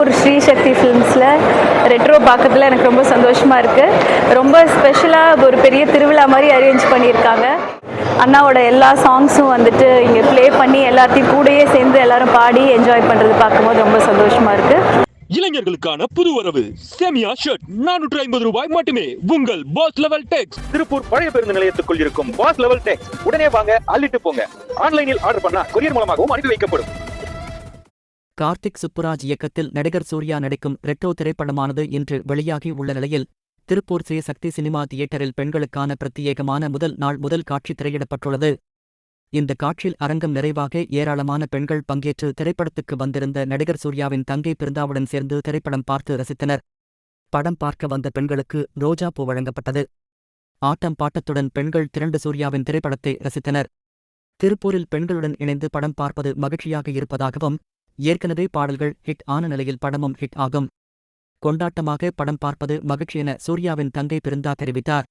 ஒரு ஸ்ரீசக்தி ஃபிலிம்ஸில் ரெட்ரோ பார்க்கறதுல எனக்கு ரொம்ப சந்தோஷமாக இருக்குது ரொம்ப ஸ்பெஷலாக ஒரு பெரிய திருவிழா மாதிரி அரேஞ்ச் பண்ணியிருக்காங்க. அண்ணாவோட எல்லா சாங்ஸும் வந்துட்டு இங்கே ப்ளே பண்ணி எல்லாத்தையும் கூடயே சேர்ந்து எல்லாரும் பாடி என்ஜாய் பண்ணுறது பார்க்கும்போது ரொம்ப சந்தோஷமாக இருக்குது இளைஞர்களுக்கான புது வரவு சேமியா ஷர்ட் நானூற்று ஐம்பது ரூபாய் மட்டுமே. உங்கள் பாஸ் லெவல் டெக்ஸ் திருப்பூர் பழைய பேருந்து நிலையத்துக்குள் இருக்கும் பாஸ் லெவல் டெக்ஸ் உடனே வாங்க அள்ளிட்டு போங்க. ஆன்லைனில் ஆர்டர் பண்ணா கொரியர் மூலமாகவும் அனுப்பி வைக்கப்படும். கார்த்திக் சுப்புராஜ் இயக்கத்தில் நடிகர் சூர்யா நடிக்கும் ரெட்ரோ திரைப்படமானது இன்று வெளியாகி உள்ள நிலையில் திருப்பூர் ஸ்ரீ சக்தி சினிமா தியேட்டரில் பெண்களுக்கான பிரத்யேகமான முதல் நாள் முதல் காட்சி திரையிடப்பட்டுள்ளது. இந்த காட்சியில் அரங்கம் நிறைவாக ஏராளமான பெண்கள் பங்கேற்று திரைப்படத்துக்கு வந்திருந்த நடிகர் சூர்யாவின் தங்கை பிருந்தாவுடன் சேர்ந்து திரைப்படம் பார்த்து ரசித்தனர். படம் பார்க்க வந்த பெண்களுக்கு ரோஜா பூ வழங்கப்பட்டது. ஆட்டம் பாட்டத்துடன் பெண்கள் திரண்டு சூர்யாவின் திரைப்படத்தை ரசித்தனர். திருப்பூரில் பெண்களுடன் இணைந்து படம் பார்ப்பது மகிழ்ச்சியாக இருப்பதாகவும் ஏற்கனவே பாடல்கள் ஹிட் ஆன நிலையில் படமும் ஹிட் ஆகும். கொண்டாட்டமாக படம் பார்ப்பது மகிழ்ச்சி என சூர்யாவின் தங்கை பிருந்தா தெரிவித்தார்.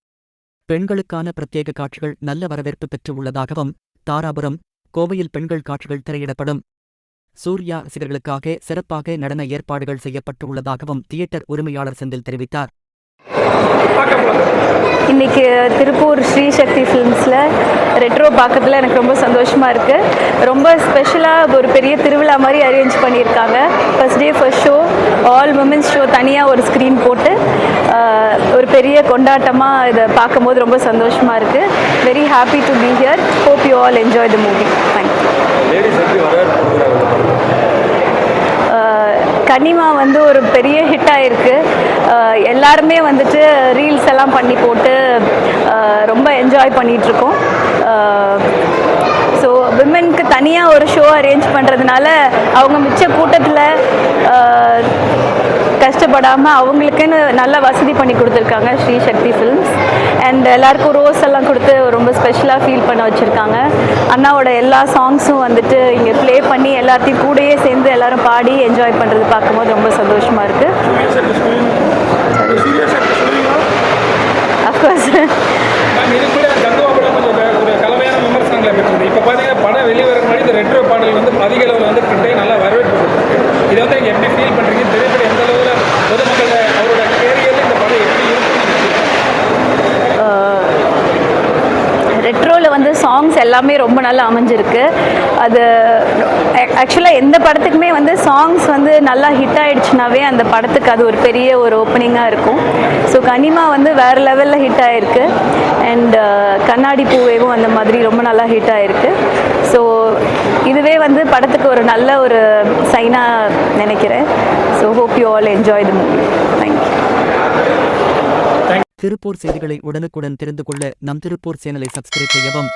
பெண்களுக்கான பிரத்யேக காட்சிகள் நல்ல வரவேற்பு பெற்று உள்ளதாகவும் தாராபுரம் கோவையில் பெண்கள் காட்சிகள் திரையிடப்படும். சூர்யா ரசிகர்களுக்காக சிறப்பாக நடன ஏற்பாடுகள் செய்யப்பட்டுள்ளதாகவும் தியேட்டர் உரிமையாளர் செந்தில் தெரிவித்தார். இன்னைக்கு திருப்பூர் ஸ்ரீசக்தி ஃபிலிம்ஸில் ரெட்ரோ பார்க்கறதுல எனக்கு ரொம்ப சந்தோஷமாக இருக்குது ரொம்ப ஸ்பெஷலாக ஒரு பெரிய திருவிழா மாதிரி அரேஞ்ச் பண்ணியிருக்காங்க. First day first show all womens show தனியாக ஒரு ஸ்க்ரீன் போட்டு ஒரு பெரிய கொண்டாட்டமாக இதை பார்க்கும்போது ரொம்ப சந்தோஷமாக இருக்குது very happy to be here hope you all enjoy the movie thank you கனிமா வந்து ஒரு பெரிய ஹிட் ஆயிருக்கு. எல்லாருமே வந்துட்டு ரீல்ஸ் எல்லாம் பண்ணி போட்டு ரொம்ப என்ஜாய் பண்ணிட்டு இருக்கோம் ஸோ விமென்க்கு தனியாக ஒரு ஷோ அரேஞ்ச் பண்ணுறதுனால அவங்க மிச்ச கூட்டத்தில் கஷ்டப்படாமல் அவங்களுக்குன்னு நல்ல வசதி பண்ணி கொடுத்துருக்காங்க ஸ்ரீ சக்தி ஃபிலிம்ஸ் அண்ட் எல்லாருக்கும் ரோஸ் எல்லாம் கொடுத்து ரொம்ப ஸ்பெஷலாக ஃபீல் பண்ண வச்சுருக்காங்க. அண்ணாவோட எல்லா சாங்ஸும் வந்துட்டு இங்கே ப்ளே பண்ணி எல்லாத்தையும் கூடயே சேர்ந்து எல்லாரும் பாடி என்ஜாய் பண்ணுறது பார்க்கும்போது ரொம்ப சந்தோஷமாக இருக்குது சாங்ஸ் எல்லாமே ரொம்ப நல்லா அமைஞ்சிருக்கு. அது ஆக்சுவலாக எந்த படத்துக்குமே வந்து சாங்ஸ் வந்து நல்லா ஹிட் ஆயிடுச்சுனாவே அந்த படத்துக்கு அது ஒரு பெரிய ஒரு ஓப்பனிங்காக இருக்கும். ஸோ கனிமா வந்து வேறு லெவலில் ஹிட் ஆகிருக்கு அண்ட் uh, கண்ணாடி பூவேவும் அந்த மாதிரி ரொம்ப நல்லா ஹிட் ஆகிருக்கு ஸோ இதுவே வந்து படத்துக்கு ஒரு நல்ல ஒரு சைனாக நினைக்கிறேன். So hope you all enjoy the movie thank you Tiruppur செய்திகளை உடனுக்குடன் தெரிந்து கொள்ள நம் திருப்பூர் சேனலை சப்ஸ்கிரைப் செய்யவும்.